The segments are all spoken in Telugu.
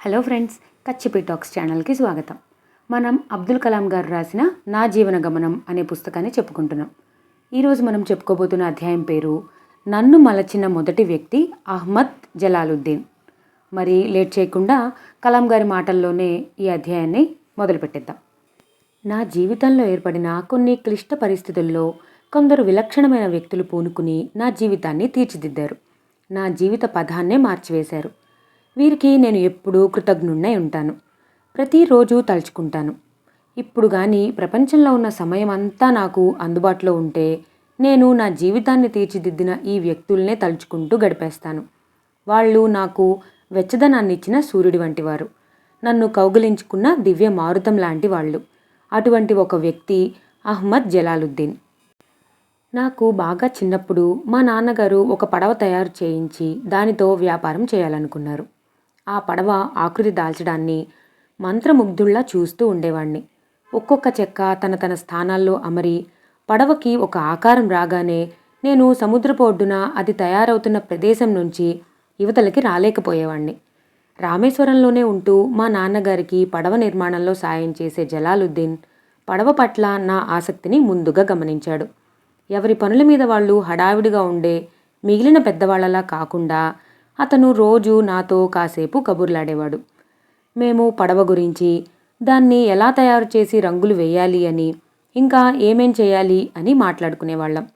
హలో ఫ్రెండ్స్ కచ్చిపి టాక్స్ ఛానల్కి స్వాగతం. మనం అబ్దుల్ కలాం గారు రాసిన నా జీవన గమనం అనే పుస్తకాన్ని చెప్పుకుంటున్నాం. ఈరోజు మనం చెప్పుకోబోతున్న అధ్యాయం పేరు నన్ను మలచిన మొదటి వ్యక్తి అహ్మద్ జలాలుద్దీన్. మరి లేట్ చేయకుండా కలాం గారి మాటల్లోనే ఈ అధ్యాయాన్ని మొదలుపెట్టేద్దాం. నా జీవితంలో ఏర్పడిన కొన్ని క్లిష్ట పరిస్థితుల్లో కొందరు విలక్షణమైన వ్యక్తులు పూనుకుని నా జీవితాన్ని తీర్చిదిద్దారు. నా జీవిత పదాన్నే మార్చివేశారు. వీరికి నేను ఎప్పుడూ కృతజ్ఞుణ్ణై ఉంటాను. ప్రతిరోజు తలుచుకుంటాను. ఇప్పుడు కానీ ప్రపంచంలో ఉన్న సమయం అంతా నాకు అందుబాటులో ఉంటే నేను నా జీవితాన్ని తీర్చిదిద్దిన ఈ వ్యక్తుల్నే తలుచుకుంటూ గడిపేస్తాను. వాళ్ళు నాకు వెచ్చదనాన్ని ఇచ్చిన సూర్యుడి వంటివారు. నన్ను కౌగిలించుకున్న దివ్య మారుతం లాంటి వాళ్ళు. అటువంటి ఒక వ్యక్తి అహ్మద్ జలాలుద్దీన్. నాకు బాగా చిన్నప్పుడు మా నాన్నగారు ఒక పడవ తయారు చేయించి దానితో వ్యాపారం చేయాలనుకున్నారు. ఆ పడవ ఆకృతి దాల్చడాన్ని మంత్రముగ్ధుల్లా చూస్తూ ఉండేవాణ్ణి. ఒక్కొక్క చెక్క తన తన స్థానాల్లో అమరి పడవకి ఒక ఆకారం రాగానే నేను సముద్రపు ఒడ్డున అది తయారవుతున్న ప్రదేశం నుంచి యువతలకి రాలేకపోయేవాణ్ణి. రామేశ్వరంలోనే ఉంటూ మా నాన్నగారికి పడవ నిర్మాణంలో సాయం చేసే జలాలుద్దీన్ పడవ పట్ల నా ఆసక్తిని ముందుగా గమనించాడు. ఎవరి పనుల మీద వాళ్ళు హడావిడిగా ఉండే మిగిలిన పెద్దవాళ్ళలా కాకుండా అతను రోజు నాతో కాసేపు కబుర్లాడేవాడు. మేము పడవ గురించి దాన్ని ఎలా తయారు చేసి రంగులు వేయాలి అని ఇంకా ఏమేం చేయాలి అని మాట్లాడుకునేవాళ్ళం.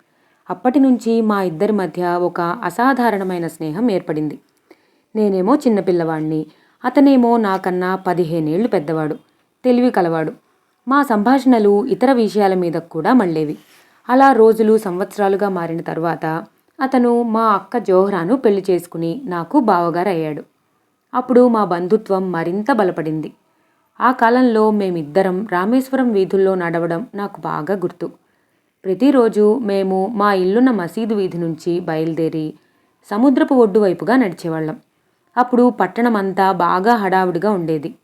అప్పటి నుంచి మా ఇద్దరి మధ్య ఒక అసాధారణమైన స్నేహం ఏర్పడింది. నేనేమో చిన్నపిల్లవాణ్ణి అతనేమో నాకన్నా పదిహేనేళ్ళు పెద్దవాడు తెలివి కలవాడు. మా సంభాషణలు ఇతర విషయాల మీద కూడా మళ్ళేవి. అలా రోజులు సంవత్సరాలుగా మారిన తర్వాత అతను మా అక్క జోహ్రాను పెళ్ళి చేసుకుని నాకు బావగారు అయ్యాడు అప్పుడు మా బంధుత్వం మరింత బలపడింది. ఆ కాలంలో మేమిద్దరం రామేశ్వరం వీధుల్లో నడవడం నాకు బాగా గుర్తు. ప్రతిరోజు మేము మా ఇల్లున్న మసీదు వీధి నుంచి బయలుదేరి సముద్రపు ఒడ్డు వైపుగా నడిచేవాళ్ళం. అప్పుడు పట్టణమంతా బాగా హడావుడిగా ఉండేది.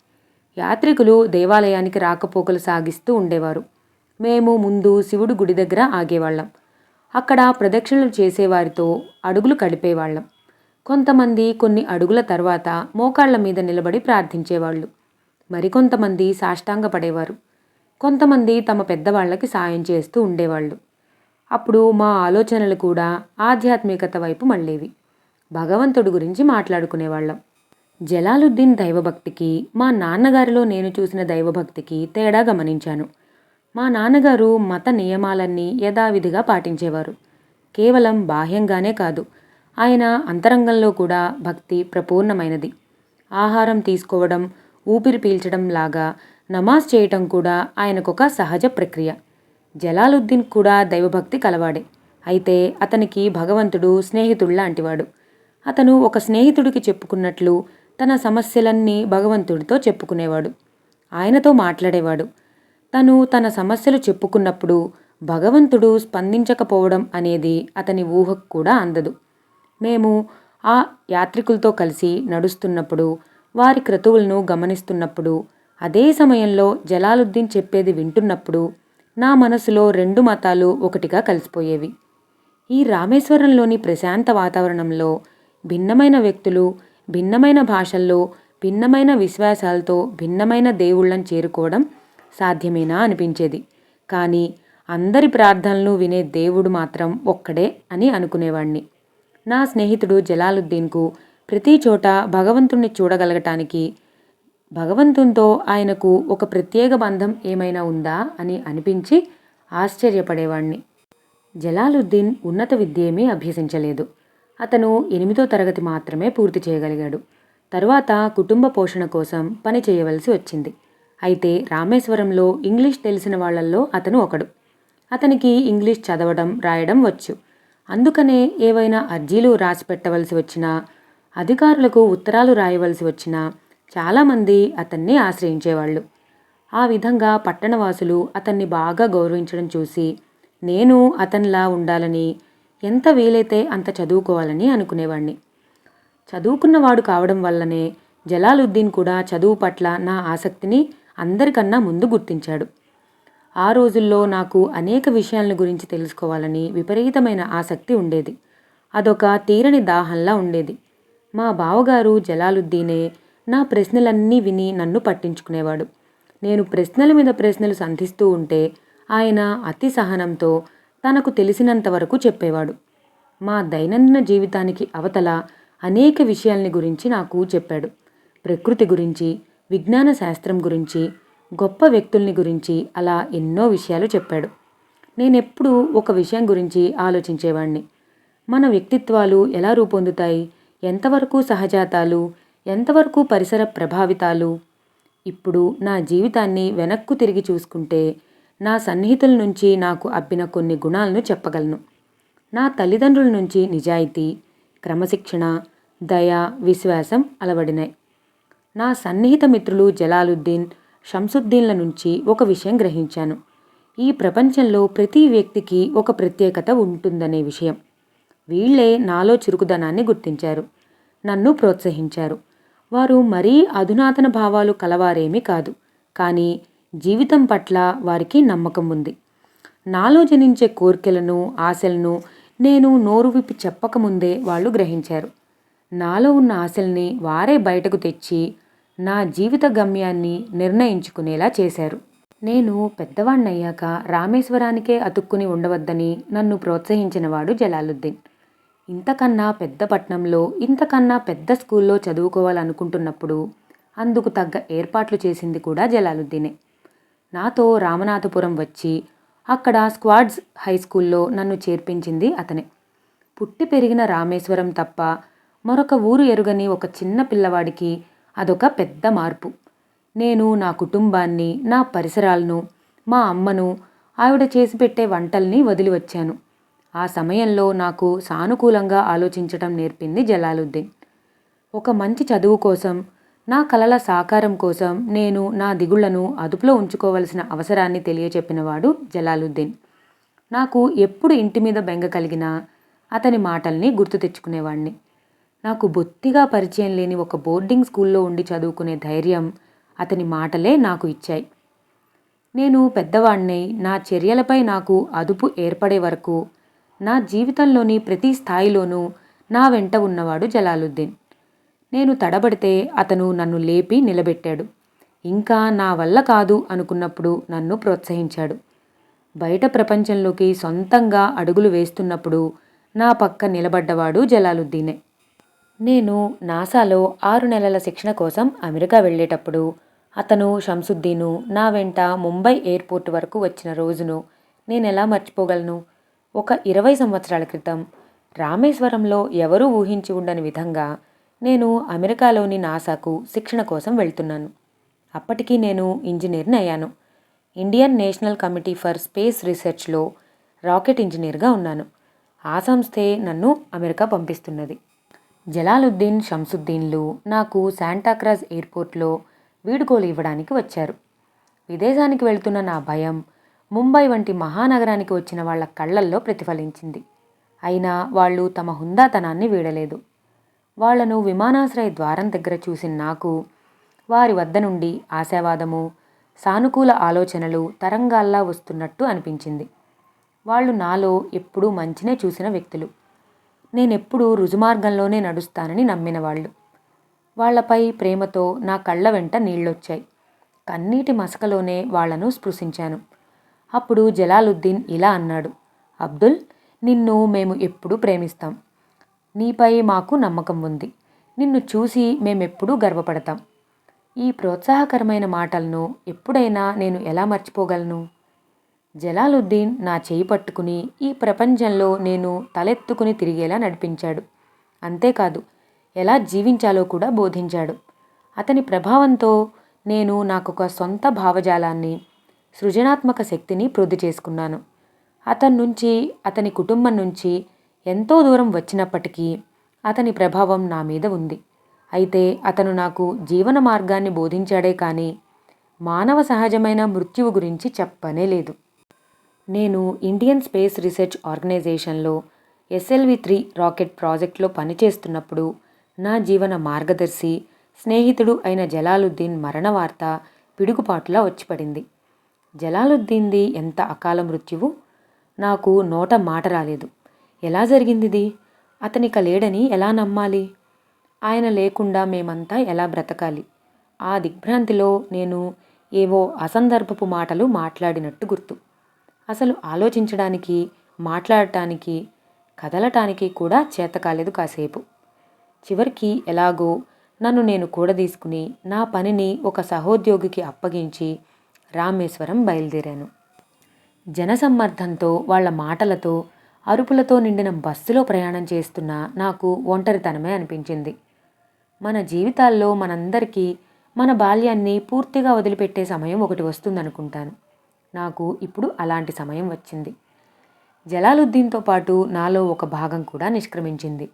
యాత్రికులు దేవాలయానికి రాకపోకలు సాగిస్తూ ఉండేవారు. మేము ముందు శివుడు గుడి దగ్గర ఆగేవాళ్ళం. అక్కడ ప్రదక్షిణలు చేసేవారితో అడుగులు కడిపేవాళ్ళం కొంతమంది కొన్ని అడుగుల తర్వాత మోకాళ్ళ మీద నిలబడి ప్రార్థించేవాళ్ళు. మరికొంతమంది సాష్టాంగపడేవారు. కొంతమంది తమ పెద్దవాళ్ళకి సాయం చేస్తూ ఉండేవాళ్ళు. అప్పుడు మా ఆలోచనలు కూడా ఆధ్యాత్మికత వైపు మళ్ళేవి. భగవంతుడి గురించి మాట్లాడుకునేవాళ్ళం. జలాలుద్దీన్ దైవభక్తికి మా నాన్నగారిలో నేను చూసిన దైవభక్తికి తేడా గమనించాను. మా నాన్నగారు మత నియమాలన్నీ యథావిధిగా పాటించేవారు. కేవలం బాహ్యంగానే కాదు ఆయన అంతరంగంలో కూడా భక్తి ప్రపూర్ణమైనది. ఆహారం తీసుకోవడం ఊపిరి పీల్చడం లాగా నమాజ్ చేయటం కూడా ఆయనకొక సహజ ప్రక్రియ. జలాలుద్దీన్ కూడా దైవభక్తి కలవాడే. అయితే అతనికి భగవంతుడు స్నేహితుడు అతను ఒక స్నేహితుడికి చెప్పుకున్నట్లు తన సమస్యలన్నీ భగవంతుడితో చెప్పుకునేవాడు. ఆయనతో మాట్లాడేవాడు. తను తన సమస్యలు చెప్పుకున్నప్పుడు భగవంతుడు స్పందించకపోవడం అనేది అతని ఊహకు కూడా అందదు. మేము ఆ యాత్రికులతో కలిసి నడుస్తున్నప్పుడు వారి క్రతువులను గమనిస్తున్నప్పుడు అదే సమయంలో జలాలుద్దీన్ చెప్పేది వింటున్నప్పుడు నా మనసులో రెండు మతాలు ఒకటిగా కలిసిపోయేవి. ఈ రామేశ్వరంలోని ప్రశాంత వాతావరణంలో భిన్నమైన వ్యక్తులు భిన్నమైన భాషల్లో భిన్నమైన విశ్వాసాలతో భిన్నమైన దేవుళ్ళని చేరుకోవడం సాధ్యమేనా అనిపించేది. కానీ అందరి ప్రార్థనలు వినే దేవుడు మాత్రం ఒక్కడే అని అనుకునేవాణ్ణి. నా స్నేహితుడు జలాలుద్దీన్కు ప్రతి చోట భగవంతుణ్ణి చూడగలగటానికి భగవంతునితో ఆయనకు ఒక ప్రత్యేక బంధం ఏమైనా ఉందా అని అనిపించి ఆశ్చర్యపడేవాణ్ణి. జలాలుద్దీన్ ఉన్నత విద్యేమీ అభ్యసించలేదు. అతను ఎనిమిదో తరగతి మాత్రమే పూర్తి చేయగలిగాడు. తరువాత కుటుంబ పోషణ కోసం పని చేయవలసి వచ్చింది. అయితే రామేశ్వరంలో ఇంగ్లీష్ తెలిసిన వాళ్ళల్లో అతను ఒకడు. అతనికి ఇంగ్లీష్ చదవడం రాయడం వచ్చు. అందుకనే ఏవైనా అర్జీలు రాసి పెట్టవలసి వచ్చినా అధికారులకు ఉత్తరాలు రాయవలసి వచ్చినా చాలామంది అతన్ని ఆశ్రయించేవాళ్ళు. ఆ విధంగా పట్టణవాసులు అతన్ని బాగా గౌరవించడం చూసి నేను అతనిలా ఉండాలని ఎంత వీలైతే అంత చదువుకోవాలని అనుకునేవాణ్ణి. చదువుకున్నవాడు కావడం వల్లనే జలాలుద్దీన్ కూడా చదువు పట్ల నా ఆసక్తిని అందరికన్నా ముందు గుర్తించాడు. ఆ రోజుల్లో నాకు అనేక విషయాల గురించి తెలుసుకోవాలని విపరీతమైన ఆసక్తి ఉండేది. అదొక తీరని దాహంలా ఉండేది. మా బావగారు జలాలుద్దీనే నా ప్రశ్నలన్నీ విని నన్ను పట్టించుకునేవాడు. నేను ప్రశ్నల మీద ప్రశ్నలు సంధిస్తూ ఉంటే ఆయన అతి సహనంతో తనకు తెలిసినంత వరకు చెప్పేవాడు. మా దైనందిన జీవితానికి అవతల అనేక విషయాల్ని గురించి నాకు చెప్పాడు. ప్రకృతి గురించి విజ్ఞాన శాస్త్రం గురించి గొప్ప వ్యక్తుల్ని గురించి అలా ఎన్నో విషయాలు చెప్పాడు. నేనెప్పుడూ ఒక విషయం గురించి ఆలోచించేవాణ్ణి. మన వ్యక్తిత్వాలు ఎలా రూపొందుతాయి? ఎంతవరకు సహజాతాలు? ఎంతవరకు పరిసర ప్రభావితాలు? ఇప్పుడు నా జీవితాన్ని వెనక్కు తిరిగి చూసుకుంటే నా సన్నిహితుల నుంచి నాకు అబ్బిన కొన్ని గుణాలను చెప్పగలను. నా తల్లిదండ్రుల నుంచి నిజాయితీ క్రమశిక్షణ దయ విశ్వాసం అలవడినాయి. నా సన్నిహిత మిత్రులు జలాలుద్దీన్ షంసుద్దీన్ల నుంచి ఒక విషయం గ్రహించాను. ఈ ప్రపంచంలో ప్రతి వ్యక్తికి ఒక ప్రత్యేకత ఉంటుందనే విషయం. వీళ్ళే నాలో చురుకుదనాన్ని గుర్తించారు. నన్ను ప్రోత్సహించారు. వారు మరీ అధునాతన భావాలు కలవారేమీ కాదు. కానీ జీవితం పట్ల వారికి నమ్మకం ఉంది. నాలో జనించే కోరికలను ఆశలను నేను నోరు విప్పి చెప్పకముందే వాళ్ళు గ్రహించారు. నాలో ఉన్న ఆశల్ని వారే బయటకు తెచ్చి నా జీవిత గమ్యాన్ని నిర్ణయించుకునేలా చేశారు. నేను పెద్దవాణ్ణయ్యాక రామేశ్వరానికే అతుక్కుని ఉండవద్దని నన్ను ప్రోత్సహించినవాడు జలాలుద్దీన్. ఇంతకన్నా పెద్ద పట్నంలో ఇంతకన్నా పెద్ద స్కూల్లో చదువుకోవాలనుకుంటున్నప్పుడు అందుకు తగ్గ ఏర్పాట్లు చేసింది కూడా జలాలుద్దీనే. నాతో రామనాథపురం వచ్చి అక్కడ స్క్వాడ్స్ హై స్కూల్లో నన్ను చేర్పించింది అతనే. పుట్టి పెరిగిన రామేశ్వరం తప్ప మరొక ఊరు ఎరుగని ఒక చిన్న పిల్లవాడికి అదొక పెద్ద మార్పు. నేను నా కుటుంబాన్ని నా పరిసరాలను మా అమ్మను ఆవిడ చేసి పెట్టే వంటల్ని వదిలి వచ్చాను ఆ సమయంలో నాకు సానుకూలంగా ఆలోచించటం నేర్పింది జలాలుద్దీన్. ఒక మంచి చదువు కోసం నా కలల సాకారం కోసం నేను నా దిగుళ్ళను అదుపులో ఉంచుకోవలసిన అవసరాన్ని తెలియచెప్పినవాడు జలాలుద్దీన్. నాకు ఎప్పుడు ఇంటి మీద బెంగ కలిగినా అతని మాటల్ని గుర్తు తెచ్చుకునేవాణ్ణి. నాకు బొత్తిగా పరిచయం లేని ఒక బోర్డింగ్ స్కూల్లో ఉండి చదువుకునే ధైర్యం అతని మాటలే నాకు ఇచ్చాయి. నేను పెద్దవాణ్ణి నా చర్యలపై నాకు అదుపు ఏర్పడే వరకు నా జీవితంలోని ప్రతి స్థాయిలోనూ నా వెంట ఉన్నవాడు జలాలుద్దీన్. నేను తడబడితే అతను నన్ను లేపి నిలబెట్టాడు. ఇంకా నా వల్ల కాదు అనుకున్నప్పుడు నన్ను ప్రోత్సహించాడు. బయట ప్రపంచంలోకి సొంతంగా అడుగులు వేస్తున్నప్పుడు నా పక్క నిలబడ్డవాడు జలాలుద్దీనే. నేను నాసాలో ఆరు నెలల శిక్షణ కోసం అమెరికా వెళ్ళేటప్పుడు అతను షంసుద్దీను నా వెంట ముంబై ఎయిర్పోర్ట్ వరకు వచ్చిన రోజును నేను ఎలా మర్చిపోగలను? ఒక ఇరవై సంవత్సరాల క్రితం రామేశ్వరంలో ఎవరూ ఊహించి ఉండని విధంగా నేను అమెరికాలోని నాసాకు శిక్షణ కోసం వెళ్తున్నాను. అప్పటికి నేను ఇంజనీర్ని అయ్యాను. Indian national committee for space రీసెర్చ్లో rocket ఇంజనీర్గా ఉన్నాను. ఆ సంస్థే నన్ను అమెరికా పంపిస్తున్నది. జలాలుద్దీన్ షంసుద్దీన్లు నాకు శాంటాక్రాజ్ ఎయిర్పోర్ట్లో వీడుకోలు ఇవ్వడానికి వచ్చారు. విదేశానికి వెళ్తున్న నా భయం ముంబై వంటి మహానగరానికి వచ్చిన వాళ్ళ కళ్ళల్లో ప్రతిఫలించింది. అయినా వాళ్ళు తమ హుందాతనాన్ని వీడలేదు. వాళ్ళను విమానాశ్రయ ద్వారం దగ్గర చూసిన నాకు వారి వద్ద నుండి ఆశావాదము సానుకూల ఆలోచనలు తరంగాల్లా వస్తున్నట్టు అనిపించింది. వాళ్ళు నాలో ఎప్పుడూ మంచినే చూసిన వ్యక్తులు. నేనెప్పుడూ రుజుమార్గంలోనే నడుస్తానని నమ్మిన వాళ్ళు. వాళ్ళపై ప్రేమతో నా కళ్ళ వెంట నీళ్ళొచ్చాయి. కన్నీటి మసకలోనే వాళ్ళను స్పృశించాను. అప్పుడు జలాలుద్దీన్ ఇలా అన్నాడు అబ్దుల్ నిన్ను మేము ఎప్పుడూ ప్రేమిస్తాం. నీపై మాకు నమ్మకం ఉంది. నిన్ను చూసి మేమెప్పుడూ గర్వపడతాం. ఈ ప్రోత్సాహకరమైన మాటలను ఎప్పుడైనా నేను ఎలా మర్చిపోగలను? జలాలుద్దీన్ నా చేయి పట్టుకుని ఈ ప్రపంచంలో నేను తలెత్తుకుని తిరిగేలా నడిపించాడు. అంతేకాదు ఎలా జీవించాలో కూడా బోధించాడు. అతని ప్రభావంతో నేను నాకొక సొంత భావజాలాన్ని సృజనాత్మక శక్తిని వృద్ధి చేసుకున్నాను. అతని నుంచి అతని కుటుంబం నుంచి ఎంతో దూరం వచ్చినప్పటికీ అతని ప్రభావం నా మీద ఉంది. అయితే అతను నాకు జీవన మార్గాన్ని బోధించాడే కానీ మానవ సహజమైన మృత్యువు గురించి చెప్పనే లేదు. నేను ఇండియన్ స్పేస్ రీసెర్చ్ ఆర్గనైజేషన్లో ఎస్ఎల్వి త్రీ రాకెట్ ప్రాజెక్ట్లో పనిచేస్తున్నప్పుడు నా జీవన మార్గదర్శి స్నేహితుడు అయిన జలాలుద్దీన్ మరణ వార్త పిడుగుపాటులా వచ్చిపడింది. జలాలుద్దీన్ది ఎంత అకాల మృత్యువు? నాకు నోట మాట రాలేదు. ఎలా జరిగిందిది? అతనిక లేడని ఎలా నమ్మాలి? ఆయన లేకుండా మేమంతా ఎలా బ్రతకాలి? ఆ దిగ్భ్రాంతిలో నేను ఏవో అసందర్భపు మాటలు మాట్లాడినట్టు గుర్తు. అసలు ఆలోచించడానికి మాట్లాడటానికి కదలటానికి కూడా చేత కాలేదు కాసేపు. చివరికి ఎలాగో నన్ను నేను కూడదీసుకుని నా పనిని ఒక సహోద్యోగికి అప్పగించి రామేశ్వరం బయలుదేరాను. జనసమ్మర్థంతో వాళ్ళ మాటలతో అరుపులతో నిండిన బస్సులో ప్రయాణం చేస్తున్న నాకు ఒంటరితనమే అనిపించింది. మన జీవితాల్లో మనందరికీ మన బాల్యాన్ని పూర్తిగా వదిలిపెట్టే సమయం ఒకటి వస్తుందనుకుంటాను. నాకు ఇప్పుడు అలాంటి సమయం వచ్చింది. జలాలుద్దీన్తో పాటు నాలో ఒక భాగం కూడా నిష్క్రమించింది.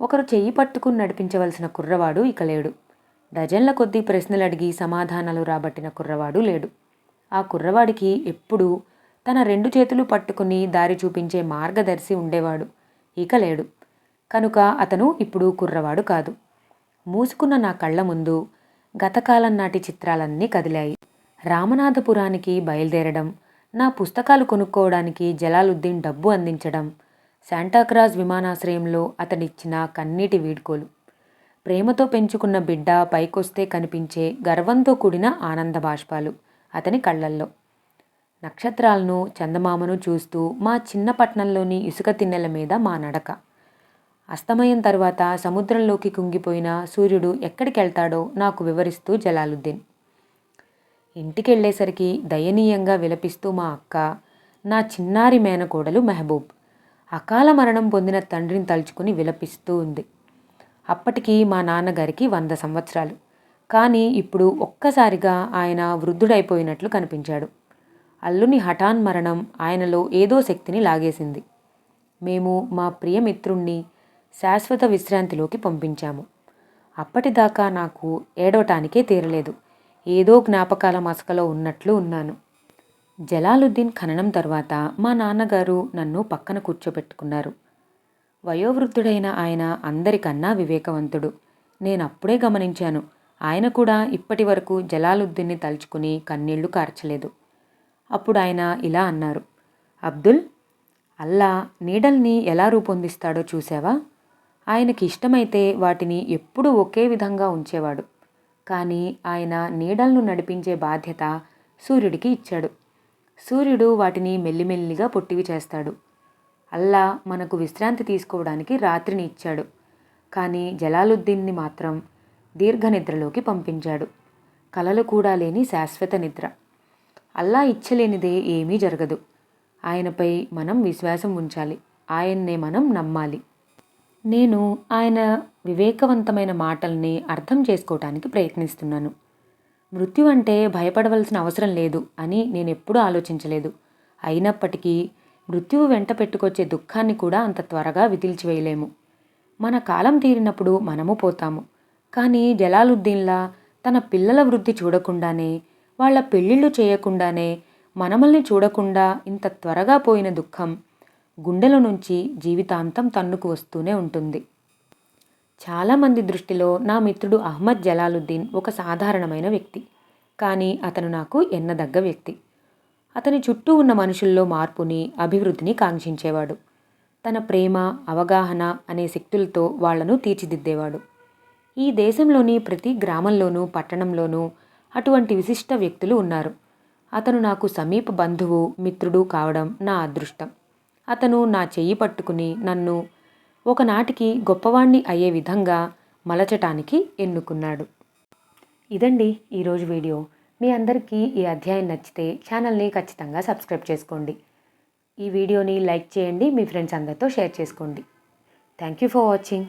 ఒకరు చెయ్యి పట్టుకుని నడిపించవలసిన కుర్రవాడు ఇక లేడు. డజన్ల కొద్దీ ప్రశ్నలు అడిగి సమాధానాలు రాబట్టిన కుర్రవాడు లేడు. ఆ కుర్రవాడికి ఎప్పుడూ తన రెండు చేతులు పట్టుకుని దారి చూపించే మార్గదర్శి ఉండేవాడు. ఇక లేడు. కనుక అతను ఇప్పుడు కుర్రవాడు కాదు. మూసుకున్న నా కళ్ళ ముందు గతకాలం నాటి చిత్రాలన్నీ కదిలాయి. రామనాథపురానికి బయలుదేరడం నా పుస్తకాలు కొనుక్కోవడానికి జలాలుద్దీన్ డబ్బు అందించడం శాంటాక్రాజ్ విమానాశ్రయంలో అతడిచ్చిన కన్నీటి వీడ్కోలు. ప్రేమతో పెంచుకున్న బిడ్డ పైకొస్తే కనిపించే గర్వంతో కూడిన ఆనంద బాష్పాలు అతని కళ్ళల్లో. నక్షత్రాలను చందమామను చూస్తూ మా చిన్న పట్టణంలోని ఇసుక తిన్నెల మీద మా నడక. అస్తమయం తర్వాత సముద్రంలోకి కుంగిపోయిన సూర్యుడు ఎక్కడికెళ్తాడో నాకు వివరిస్తూ జలాలుద్దీన్. ఇంటికెళ్ళేసరికి దయనీయంగా విలపిస్తూ మా అక్క నా చిన్నారి మేనకోడలు మెహబూబ్. అకాల మరణం పొందిన తండ్రిని తలుచుకుని విలపిస్తూ ఉంది. అప్పటికి మా నాన్నగారికి వంద సంవత్సరాలు. కానీ ఇప్పుడు ఒక్కసారిగా ఆయన వృద్ధుడైపోయినట్లు కనిపించాడు. అల్లుని హఠాన్ మరణం ఆయనలో ఏదో శక్తిని లాగేసింది. మేము మా ప్రియమిత్రుణ్ణి శాశ్వత విశ్రాంతిలోకి పంపించాము. అప్పటిదాకా నాకు ఏడవటానికే తీరలేదు. ఏదో జ్ఞాపకాల మసకలో ఉన్నట్లు ఉన్నాను. జలాలుద్దీన్ ఖననం తర్వాత మా నాన్నగారు నన్ను పక్కన కూర్చోబెట్టుకున్నారు. వయోవృద్ధుడైన ఆయన అందరికన్నా వివేకవంతుడు. నేను అప్పుడే గమనించాను ఆయన కూడా ఇప్పటి వరకు జలాలుద్దీన్ని తలుచుకుని కన్నీళ్ళు కార్చలేదు. అప్పుడు ఆయన ఇలా అన్నారు అబ్దుల్ అల్లా నీడల్ని ఎలా రూపొందిస్తాడో చూసావా ఆయనకి ఇష్టమైతే వాటిని ఎప్పుడూ ఒకే విధంగా ఉంచేవాడు. కానీ ఆయన నీడలను నడిపించే బాధ్యత సూర్యుడికి ఇచ్చాడు. సూర్యుడు వాటిని మెల్లిమెల్లిగా పొట్టివి చేస్తాడు. అల్లా మనకు విశ్రాంతి తీసుకోవడానికి రాత్రిని ఇచ్చాడు. కానీ జలాలుద్దీన్ని మాత్రం దీర్ఘ నిద్రలోకి పంపించాడు. కలలు కూడా లేని శాశ్వత నిద్ర. అల్లా ఇచ్చలేనిదే ఏమీ జరగదు. ఆయనపై మనం విశ్వాసం ఉంచాలి. ఆయన్నే మనం నమ్మాలి. నేను ఆయన వివేకవంతమైన మాటల్ని అర్థం చేసుకోవటానికి ప్రయత్నిస్తున్నాను. మృత్యు అంటే భయపడవలసిన అవసరం లేదు అని నేను ఎప్పుడూ ఆలోచించలేదు. అయినప్పటికీ మృత్యువు వెంట పెట్టుకొచ్చే దుఃఖాన్ని కూడా అంత త్వరగా విదిల్చివేయలేము. మన కాలం తీరినప్పుడు మనము పోతాము. కానీ జలాలుద్దీన్లా తన పిల్లల వృద్ధి చూడకుండానే వాళ్ళ పెళ్ళిళ్ళు చేయకుండానే మనమల్ని చూడకుండా ఇంత త్వరగా పోయిన దుఃఖం గుండెల నుంచి జీవితాంతం తన్నుకు వస్తూనే ఉంటుంది. చాలామంది దృష్టిలో నా మిత్రుడు అహ్మద్ జలాలుద్దీన్ ఒక సాధారణమైన వ్యక్తి. కానీ అతను నాకు ఎన్నదగ్గ వ్యక్తి. అతని చుట్టూ ఉన్న మనుషుల్లో మార్పుని అభివృద్ధిని కాంక్షించేవాడు. తన ప్రేమ అవగాహన అనే శక్తులతో వాళ్ళను తీర్చిదిద్దేవాడు. ఈ దేశంలోని ప్రతి గ్రామంలోనూ పట్టణంలోనూ అటువంటి విశిష్ట వ్యక్తులు ఉన్నారు. అతను నాకు సమీప బంధువు మిత్రుడు కావడం నా అదృష్టం. అతను నా చెయ్యి పట్టుకుని నన్ను ఒకనాటికి గొప్పవాణ్ణి అయ్యే విధంగా మలచటానికి ఎన్నుకున్నాడు. ఇదండి ఈరోజు వీడియో. మీ అందరికీ ఈ అధ్యాయం నచ్చితే ఛానల్ని ఖచ్చితంగా సబ్స్క్రైబ్ చేసుకోండి. ఈ వీడియోని లైక్ చేయండి మీ ఫ్రెండ్స్ అందరితో షేర్ చేసుకోండి. Thank you for watching.